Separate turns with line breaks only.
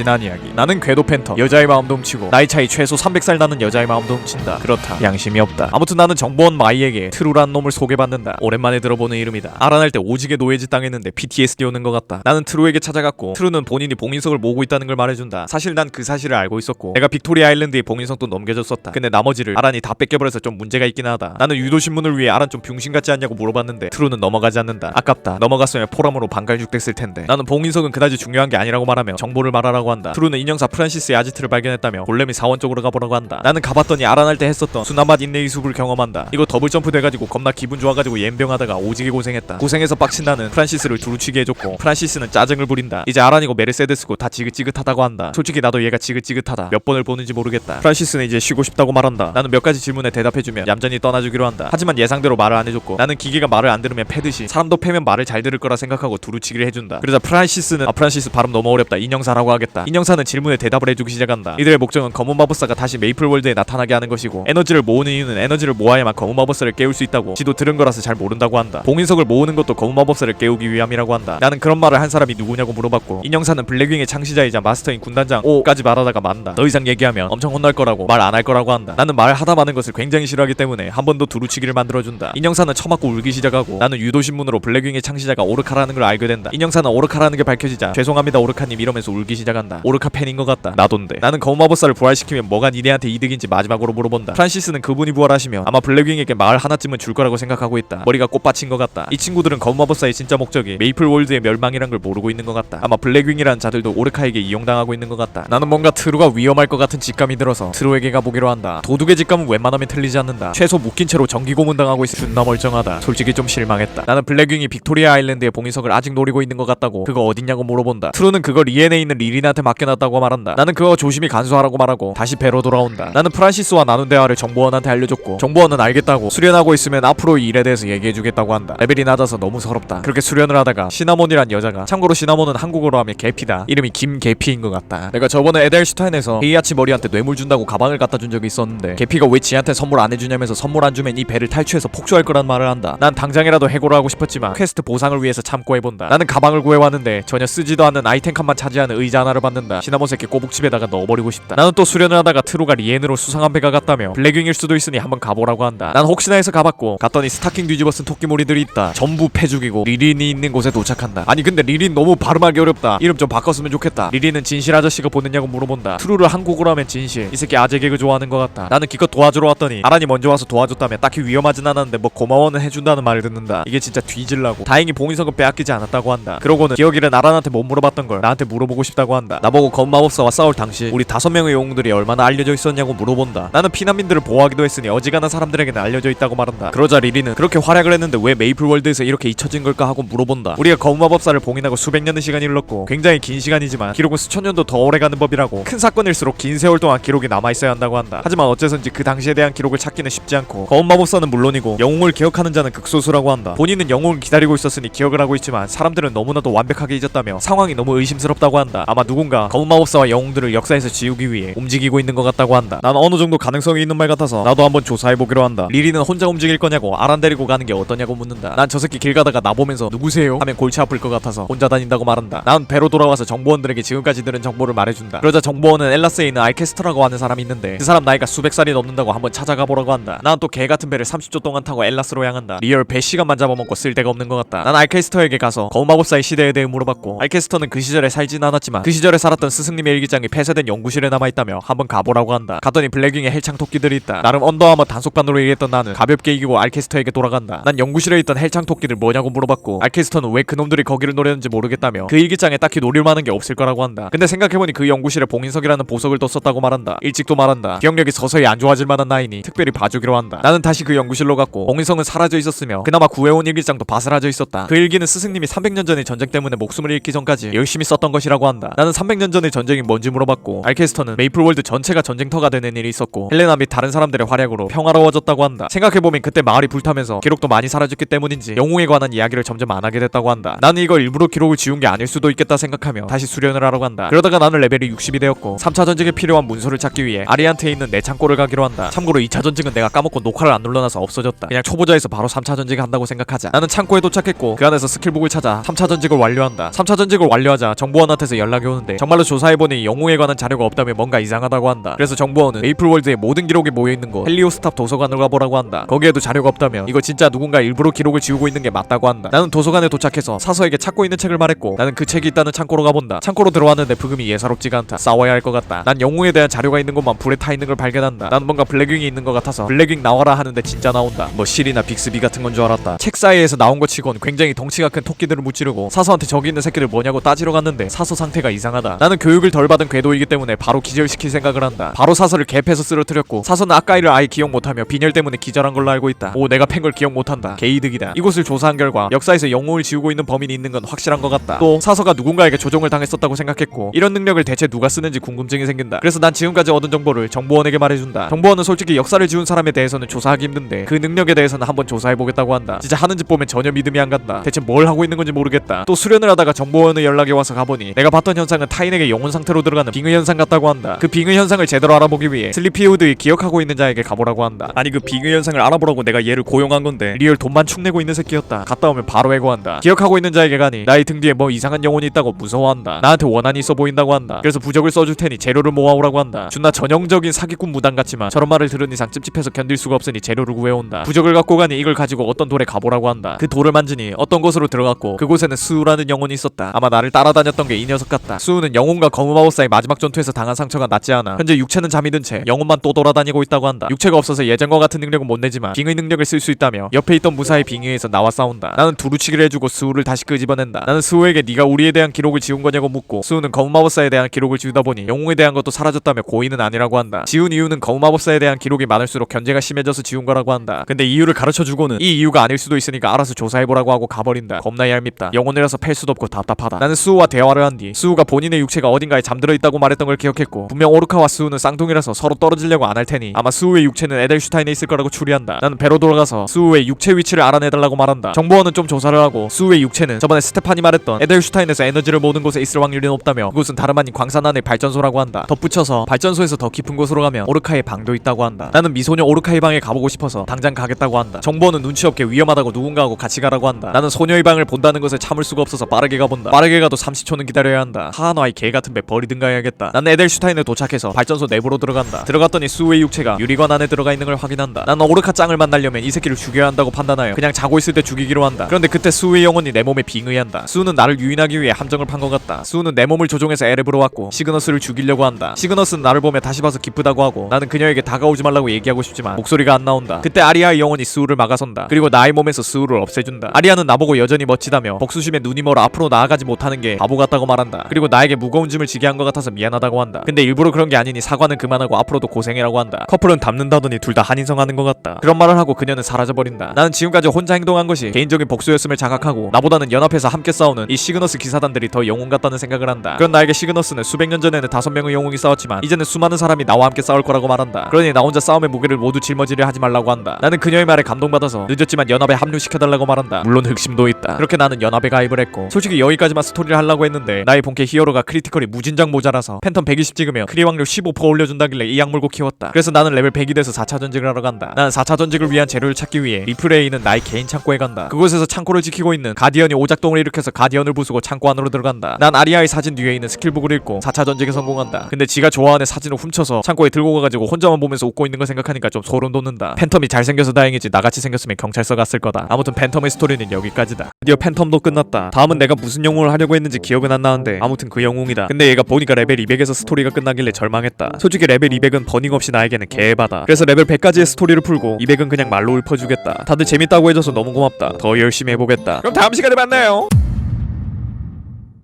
지난 이야기. 나는 궤도 팬터. 여자의 마음도 훔치고. 나이 차이 최소 300살 나는 여자의 마음도 훔친다. 그렇다. 양심이 없다. 아무튼 나는 정보원 마이에게 트루란 놈을 소개받는다. 오랜만에 들어보는 이름이다. 알아낼 때 오지게 노예짓 당했는데 PTSD 오는 것 같다. 나는 트루에게 찾아갔고 트루는 본인이 봉인석을 모으고 있다는 걸 말해준다. 사실 난 그 사실을 알고 있었고 내가 빅토리아 아일랜드에 봉인석도 넘겨줬었다. 근데 나머지를 아란이 다 뺏겨버려서 좀 문제가 있긴 하다. 나는 유도신문을 위해 아란 좀 병신 같지 않냐고 물어봤는데 트루는 넘어가지 않는다. 아깝다. 넘어갔으면 포럼으로 반갈죽 됐을 텐데. 나는 봉인석은 그다지 중요한 게 아니라고 말하며 정보를 말하라고 한다. 트루는 인형사 프란시스의 아지트를 발견했다며 골렘이 사원 쪽으로 가보라고 한다. 나는 가봤더니 아란할 때 했었던 수나맛 인내의 숲을 경험한다. 이거 더블 점프 돼가지고 겁나 기분 좋아가지고 옌병하다가 오지게 고생했다. 고생해서 빡친 나는 프란시스를 두루치게 해줬고 프란시스는 짜증을 부린다. 이제 아란이고 메르세데스고 다 지긋지긋하다고 한다. 솔직히 나도 얘가 지긋지긋하다. 몇 번을 보는지 모르겠다. 프란시스는 이제 쉬고 싶다고 말한다. 나는 몇 가지 질문에 대답해주면 얌전히 떠나주기로 한다. 하지만 예상대로 말을 안 해줬고 나는 기계가 말을 안 들으면 패듯이 사람도 패면 말을 잘 들을 거라 생각하고 두루치기를 해준다. 그러자 프란시스는 아 프란시스 발음 너무 어렵다. 인형사라고 하겠다 인형사는 질문에 대답을 해주기 시작한다. 이들의 목적은 검은 마법사가 다시 메이플월드에 나타나게 하는 것이고 에너지를 모으는 이유는 에너지를 모아야만 검은 마법사를 깨울 수 있다고 지도 들은 거라서 잘 모른다고 한다. 봉인석을 모으는 것도 검은 마법사를 깨우기 위함이라고 한다. 나는 그런 말을 한 사람이 누구냐고 물어봤고 인형사는 블랙윙의 창시자이자 마스터인 군단장 오까지 말하다가 만다 더 이상 얘기하면 엄청 혼날 거라고 말 안 할 거라고 한다. 나는 말 하다 마는 것을 굉장히 싫어하기 때문에 한 번 더 두루치기를 만들어준다. 인형사는 처맞고 울기 시작하고 나는 유도신문으로 블랙윙의 창시자가 오르카라는 걸 알게 된다. 인형사는 오르카라는 게 밝혀지자 죄송합니다 오르카님 이러면서 울기 시작한다 오르카 팬인 것 같다. 나돈데. 나는 검은 마법사를 부활시키면 뭐가 니네한테 이득인지 마지막으로 물어본다. 프란시스는 그분이 부활하시면 아마 블랙윙에게 마을 하나쯤은 줄 거라고 생각하고 있다. 머리가 꽃받친 것 같다. 이 친구들은 검은 마법사의 진짜 목적이 메이플 월드의 멸망이란 걸 모르고 있는 것 같다. 아마 블랙윙이라는 자들도 오르카에게 이용당하고 있는 것 같다. 나는 뭔가 트루가 위험할 것 같은 직감이 들어서 트루에게 가보기로 한다. 도둑의 직감은 웬만하면 틀리지 않는다. 최소 묶인 채로 전기 고문당하고 있어 존나 멀쩡하다. 솔직히 좀 실망했다. 나는 블랙윙이 빅토리아 아일랜드의 봉인석을 아직 노리고 있는 것 같다고 그거 어딨냐고 물어본다. 트루는 그걸 리엔에 있는 리 린한테 맡겨놨다고 말한다. 나는 그거 조심히 간수하라고 말하고 다시 배로 돌아온다. 나는 프란시스와 나눈 대화를 정보원한테 알려줬고 정보원은 알겠다고 수련하고 있으면 앞으로 이 일에 대해서 얘기해주겠다고 한다. 레벨이 낮아서 너무 서럽다. 그렇게 수련을 하다가 시나몬이란 여자가 참고로 시나몬은 한국어로 하면 개피다. 이름이 김개피인 것 같다. 내가 저번에 에델슈타인에서 헤이아치 머리한테 뇌물 준다고 가방을 갖다 준 적이 있었는데 개피가 왜 지한테 선물 안 해주냐면서 선물 안 주면 이 배를 탈취해서 폭주할 거란 말을 한다. 난 당장이라도 해고를 하고 싶었지만 퀘스트 보상을 위해서 참고 해본다. 나는 가방을 구해왔는데 전혀 쓰지도 않는 아이템 칸만 차지하는 의자 하나를 받는다. 시나몬 새끼 꼬북집에다가 넣어버리고 싶다. 나는 또 수련을 하다가 트루가 리엔으로 수상한 배가 갔다며 블랙윙일 수도 있으니 한번 가보라고 한다. 난 혹시나 해서 가봤고 갔더니 스타킹 뒤집어 쓴 토끼몰이들이 있다. 전부 패죽이고 리린이 있는 곳에 도착한다. 아니 근데 리린 너무 발음하기 어렵다. 이름 좀 바꿨으면 좋겠다. 리린은 진실 아저씨가 보냈냐고 물어본다. 트루를 한국어로 하면 진실. 이 새끼 아재 개그 좋아하는 것 같다. 나는 기껏 도와주러 왔더니 아란이 먼저 와서 도와줬다며 딱히 위험하진 않았는데 뭐 고마워는 해준다는 말을 듣는다. 이게 진짜 뒤질라고. 다행히 봉인석은 빼앗기지 않았다고 한다. 그러고는 기억이는 아란한테 못 물어봤던 걸 나한테 물어보고 싶다고 한다 나보고 검마법사와 싸울 당시 우리 다섯 명의 영웅들이 얼마나 알려져 있었냐고 물어본다. 나는 피난민들을 보호하기도 했으니 어지간한 사람들에게는 알려져 있다고 말한다. 그러자 리리는 그렇게 활약을 했는데 왜 메이플월드에서 이렇게 잊혀진 걸까 하고 물어본다. 우리가 검마법사를 봉인하고 수백 년의 시간이 흘렀고 굉장히 긴 시간이지만 기록은 수천 년도 더 오래 가는 법이라고 큰 사건일수록 긴 세월 동안 기록이 남아 있어야 한다고 한다. 하지만 어째선지 그 당시에 대한 기록을 찾기는 쉽지 않고 검마법사는 물론이고 영웅을 기억하는 자는 극소수라고 한다. 본인은 영웅을 기다리고 있었으니 기억을 하고 있지만 사람들은 너무나도 완벽하게 잊었다며 상황이 너무 의심스럽다고 한다. 아마 누 군가 검마법사와 영웅들을 역사에서 지우기 위해 움직이고 있는 것 같다고 한다. 난 어느 정도 가능성이 있는 말 같아서 나도 한번 조사해보기로 한다. 리리는 혼자 움직일 거냐고 아란 데리고 가는 게 어떠냐고 묻는다. 난 저 새끼 길 가다가 나 보면서 누구세요? 하면 골치 아플 것 같아서 혼자 다닌다고 말한다. 난 배로 돌아와서 정보원들에게 지금까지 들은 정보를 말해준다. 그러자 정보원은 엘라스에 있는 알케스트라고 하는 사람이 있는데 그 사람 나이가 수백 살이 넘는다고 한번 찾아가 보라고 한다. 난 또 개 같은 배를 30초 동안 타고 엘라스로 향한다. 리얼 배 시간만 잡아먹고 쓸데가 없는 것 같다. 난 알케스터에게 가서 거마법사의 시대에 대해 물어봤고 알케스터는 그 시절에 살진 않았지만 그 시절 에 살았던 스승님의 일기장이 폐쇄된 연구실에 남아있다며 한번 가보라고 한다. 갔더니 블랙윙의 헬창 토끼들이 있다. 나름 언더아머 단속반으로 얘기했던 나는 가볍게 이기고 알케스터에게 돌아간다. 난 연구실에 있던 헬창 토끼들 뭐냐고 물어봤고 알케스터는 왜 그놈들이 거기를 노렸는지 모르겠다며 그 일기장에 딱히 노릴 만한 게 없을 거라고 한다. 근데 생각해보니 그 연구실에 봉인석이라는 보석을 뒀었다고 말한다. 일찍도 말한다. 기억력이 서서히 안 좋아질 만한 나이니 특별히 봐주기로 한다. 나는 다시 그 연구실로 갔고 봉인석은 사라져 있었으며 그나마 구해온 일기장도 바스라져 있었다. 그 일기는 스승님이 300년 전의 전쟁 때문에 목숨을 잃기 전까지 열심히 썼던 것이라고 한다. 나는 300년 전의 전쟁이 뭔지 물어봤고 알케스터는 메이플월드 전체가 전쟁터가 되는 일이 있었고 헬레나 및 다른 사람들의 활약으로 평화로워졌다고 한다. 생각해보면 그때 마을이 불타면서 기록도 많이 사라졌기 때문인지 영웅에 관한 이야기를 점점 안 하게 됐다고 한다. 나는 이걸 일부러 기록을 지운 게 아닐 수도 있겠다 생각하며 다시 수련을 하러 간다. 그러다가 나는 레벨이 60이 되었고 3차 전쟁에 필요한 문서를 찾기 위해 아리안트에 있는 내 창고를 가기로 한다. 참고로 2차 전쟁은 내가 까먹고 녹화를 안 눌러놔서 없어졌다. 그냥 초보자에서 바로 3차 전쟁 한다고 생각하자. 나는 창고에 도착했고 그 안에서 스킬북을 찾아 3차 전쟁을 완료한다. 3차 전쟁을 완료하자 정보원한테서 연락이 오는데 했는데 정말로 조사해보니 영웅에 관한 자료가 없다며 뭔가 이상하다고 한다. 그래서 정보원은 메이플월드의 모든 기록이 모여있는 곳 헬리오스탑 도서관을 가보라고 한다. 거기에도 자료가 없다며 이거 진짜 누군가 일부러 기록을 지우고 있는 게 맞다고 한다. 나는 도서관에 도착해서 사서에게 찾고 있는 책을 말했고 나는 그 책이 있다는 창고로 가본다. 창고로 들어왔는데 부금이 예사롭지가 않다. 싸워야 할 것 같다. 난 영웅에 대한 자료가 있는 곳만 불에 타 있는 걸 발견한다. 난 뭔가 블랙윙이 있는 것 같아서 블랙윙 나와라 하는데 진짜 나온다. 뭐 실이나 빅스비 같은 건 줄 알았다. 책 사이에서 나온 것 치곤 굉장히 덩치가 큰 토끼들을 무찌르고 사서한테 저기 있는 새끼들 뭐냐고 따지러 갔는데 사서 상태가 이상 하다. 나는 교육을 덜 받은 궤도이기 때문에 바로 기절시킬 생각을 한다. 바로 사서를 갭해서 쓰러뜨렸고 사서는 아까 일을 아예 기억 못하며 빈혈 때문에 기절한 걸로 알고 있다. 오 내가 팬 걸 기억 못한다. 개이득이다. 이곳을 조사한 결과 역사에서 영웅을 지우고 있는 범인이 있는 건 확실한 것 같다. 또 사서가 누군가에게 조종을 당했었다고 생각했고 이런 능력을 대체 누가 쓰는지 궁금증이 생긴다. 그래서 난 지금까지 얻은 정보를 정보원에게 말해준다. 정보원은 솔직히 역사를 지운 사람에 대해서는 조사하기 힘든데 그 능력에 대해서는 한번 조사해보겠다고 한다. 진짜 하는 짓 보면 전혀 믿음이 안 간다. 대체 뭘 하고 있는 건지 모르겠다. 또 수련을 하다가 정보원의 연락이 와서 가보니 내가 봤던 현상 은 타인에게 영혼 상태로 들어가는 빙의 현상 같다고 한다. 그 빙의 현상을 제대로 알아보기 위해 슬리피우드의 기억하고 있는 자에게 가보라고 한다. 아니 그 빙의 현상을 알아보라고 내가 얘를 고용한 건데. 리얼 돈만 축내고 있는 새끼였다. 갔다 오면 바로 해고한다. 기억하고 있는 자에게 가니 나의 등 뒤에 뭐 이상한 영혼이 있다고 무서워한다. 나한테 원한이 있어 보인다고 한다. 그래서 부적을 써줄 테니 재료를 모아오라고 한다. 존나 전형적인 사기꾼 무당 같지만 저런 말을 들은 이상 찝찝해서 견딜 수가 없으니 재료를 구해온다. 부적을 갖고 가니 이걸 가지고 어떤 돌에 가보라고 한다. 그 돌을 만지니 어떤 곳으로 들어갔고 그곳에는 수우라는 영혼이 있었다. 아마 나를 따라다녔던 게 이 녀석 같다 수우는 영혼과 거무마법사의 마지막 전투에서 당한 상처가 낫지 않아. 현재 육체는 잠이 든 채 영혼만 또 돌아다니고 있다고 한다. 육체가 없어서 예전과 같은 능력은 못 내지만 빙의 능력을 쓸 수 있다며 옆에 있던 무사히 빙의에서 나와 싸운다. 나는 두루치기를 해주고 수우를 다시 끄집어낸다. 나는 수우에게 네가 우리에 대한 기록을 지운 거냐고 묻고 수우는 거무마법사에 대한 기록을 지우다 보니 영웅에 대한 것도 사라졌다며 고의는 아니라고 한다. 지운 이유는 거무마법사에 대한 기록이 많을수록 견제가 심해져서 지운 거라고 한다. 근데 이유를 가르쳐주고는 이 이유가 아닐 수도 있으니까 알아서 조사해보라고 하고 가버린다. 겁나 얄밉다. 영혼이라서 팰 수도 없고 답답하다. 나는 수우와 대화를 한 뒤 수우가 본 인의 육체가 어딘가에 잠들어 있다고 말했던 걸 기억했고 분명 오르카와 수우는 쌍둥이라서 서로 떨어지려고 안 할 테니 아마 수우의 육체는 에델슈타인에 있을 거라고 추리한다. 나는 배로 돌아가서 수우의 육체 위치를 알아내달라고 말한다. 정보원은 좀 조사를 하고 수우의 육체는 저번에 스테판이 말했던 에델슈타인에서 에너지를 모든 곳에 있을 확률이 높다며 그곳은 다름 아닌 광산 안의 발전소라고 한다. 덧붙여서 발전소에서 더 깊은 곳으로 가면 오르카의 방도 있다고 한다. 나는 미소녀 오르카의 방에 가보고 싶어서 당장 가겠다고 한다. 정보원은 눈치 없게 위험하다고 누군가하고 같이 가라고 한다. 나는 소녀의 방을 본다는 것을 참을 수가 없어서 빠르게 가본다. 빠르게 가도 30초는 기다려야 한다. 하 나의 개 같은 배 버리든가 해야겠다. 나는 에델슈타인에 도착해서 발전소 내부로 들어간다. 들어갔더니 수우의 육체가 유리관 안에 들어가 있는 걸 확인한다. 나는 오르카 짱을 만나려면 이 새끼를 죽여야 한다고 판단하여 그냥 자고 있을 때 죽이기로 한다. 그런데 그때 수우의 영혼이 내 몸에 빙의한다. 수우는 나를 유인하기 위해 함정을 판 것 같다. 수우는 내 몸을 조종해서 에reb으로 왔고 시그너스를 죽이려고 한다. 시그너스는 나를 보며 다시 봐서 기쁘다고 하고 나는 그녀에게 다가오지 말라고 얘기하고 싶지만 목소리가 안 나온다. 그때 아리아의 영혼이 수우를 막아선다. 그리고 나의 몸에서 수우를 없애준다. 아리아는 나보고 여전히 멋지다며 복수심에 눈이 멀어 앞으로 나아가지 못하는 게 바보 같다고 말한다. 그리고 나 에게 무거운 짐을 지게 한 것 같아서 미안하다고 한다. 근데 일부러 그런 게 아니니 사과는 그만하고 앞으로도 고생해라고 한다. 커플은 닮는다더니 둘 다 한인성 하는 것 같다. 그런 말을 하고 그녀는 사라져버린다. 나는 지금까지 혼자 행동한 것이 개인적인 복수였음을 자각하고 나보다는 연합해서 함께 싸우는 이 시그너스 기사단들이 더 영웅 같다는 생각을 한다. 그런 나에게 시그너스는 수백 년 전에는 다섯 명의 영웅이 싸웠지만 이제는 수많은 사람이 나와 함께 싸울 거라고 말한다. 그러니 나 혼자 싸움의 무게를 모두 짊어지려 하지 말라고 한다. 나는 그녀의 말에 감동받아서 늦었지만 연합에 합류시켜달라고 말한다. 물론 흑심도 있다. 그렇게 나는 연합에 가입을 했고 솔직히 여기까지만 스토리를 하려고 했는데 나의 본캐 히어로 가 크리티컬이 무진장 모자라서 팬텀 120 찍으면 크리 확률 15% 올려준다길래 이 약 물고 키웠다. 그래서 나는 레벨 100이 돼서 4차 전직을 하러 간다. 나는 4차 전직을 위한 재료를 찾기 위해 리플레에 있는 나의 개인 창고에 간다. 그곳에서 창고를 지키고 있는 가디언이 오작동을 일으켜서 가디언을 부수고 창고 안으로 들어간다. 난 아리아의 사진 뒤에 있는 스킬북을 읽고 4차 전직에 성공한다. 근데 지가 좋아하는 사진을 훔쳐서 창고에 들고 가가지고 혼자만 보면서 웃고 있는 거 생각하니까 좀 소름 돋는다. 팬텀이 잘생겨서 다행이지 나같이 생겼으면 경찰서 갔을 거다. 아무튼 팬텀의 스토리는 여기까지다. 드디어 팬텀도 끝났다. 다음은 내가 무슨 영웅을 하려고 했는지 기억은 안 나는데 아무튼 그 영웅이다. 근데 얘가 보니까 레벨 200에서 스토리가 끝나길래 절망했다. 솔직히 레벨 200은 버닝 없이 나에게는 개바다 그래서 레벨 100까지의 스토리를 풀고 200은 그냥 말로 읊어주겠다. 다들 재밌다고 해줘서 너무 고맙다. 더 열심히 해보겠다. 그럼 다음 시간에 만나요